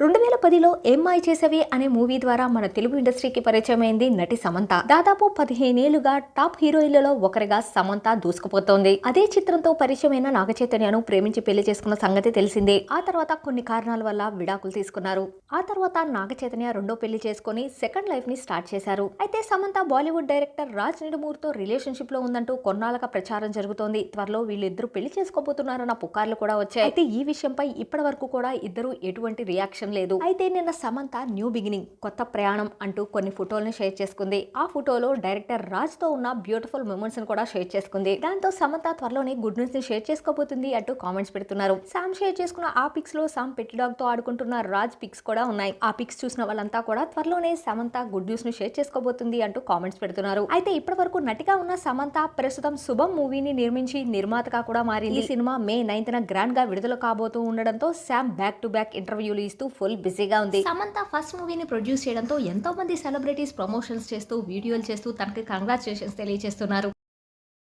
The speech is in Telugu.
రెండు వేల పదిలో ఎంఐ చేసేవి అనే మూవీ ద్వారా మన తెలుగు ఇండస్ట్రీకి పరిచయమైంది నటి సమంత. దాదాపు పదిహేనేళ్ళుగా టాప్ హీరోయిన్లలో ఒకరిగా సమంత దూసుకుపోతోంది. అదే చిత్రంతో పరిచయమైన నాగచైతన్యను ప్రేమించి పెళ్ళి చేసుకున్న సంగతి తెలిసిందే. ఆ తర్వాత కొన్ని కారణాల వల్ల విడాకులు తీసుకున్నారు. ఆ తర్వాత నాగచైతన్య రెండో పెళ్ళి చేసుకుని సెకండ్ లైఫ్ని స్టార్ట్ చేశారు. అయితే సమంత బాలీవుడ్ డైరెక్టర్ రాజ్ నిడుమూర్తో రిలేషన్షిప్లో ఉందంటూ కొన్నాళ్ళగా ప్రచారం జరుగుతోంది. త్వరలో వీళ్ళిద్దరూ పెళ్ళి చేసుకోబోతున్నారన్న పుకార్లు కూడా వచ్చాయి. అయితే ఈ విషయంపై ఇప్పటి వరకు కూడా ఇద్దరు ఎటువంటి రియాక్షన్ లేదు. అయితే నిన్న సమంత న్యూ బిగినింగ్ కొత్త ప్రయాణం అంటూ కొన్ని ఫోటోలను షేర్ చేసుకుంది. ఆ ఫోటోలో డైరెక్టర్ రాజ్తో ఉన్న బ్యూటిఫుల్ మూమెంట్స్ను కూడా షేర్ చేసుకుంది. దాంతో సమంత త్వరలోనే గుడ్ న్యూస్ని షేర్ చేసుకోబోతుంది అంటూ కామెంట్స్ పెడుతున్నారు. సామ్ షేర్ చేసుకున్న ఆ పిక్స్లో సామ్ పెట్టి డాగ్తో ఆడుకుంటున్న రాజ్ పిక్స్ కూడా ఉన్నాయి. ఆ పిక్స్ చూసిన వాళ్ళంతా కూడా త్వరలోనే సమంత గుడ్ న్యూస్ని షేర్ చేసుకోబోతుంది అంటూ కామెంట్స్ పెడుతున్నారు. అయితే ఇప్పటి వరకు నటిగా ఉన్న సమంత ప్రస్తుతం శుభం మూవీని నిర్మించి నిర్మాతగా కూడా మారింది. ఈ సినిమా మే నైన్త్ గ్రాండ్గా విడుదల కాబోతూ ఉండడంతో శామ్ బ్యాక్ టు బ్యాక్ ఇంటర్వ్యూలు ఇస్తూ ఫుల్ బిజీగా ఉంది. సమంత ఫస్ట్ మూవీని ప్రొడ్యూస్ చేయడంతో ఎంతో మంది సెలబ్రిటీస్ ప్రమోషన్స్ చేస్తూ వీడియోలు చేస్తూ తనకి కంగ్రాచులేషన్స్ తెలియజేస్తున్నారు.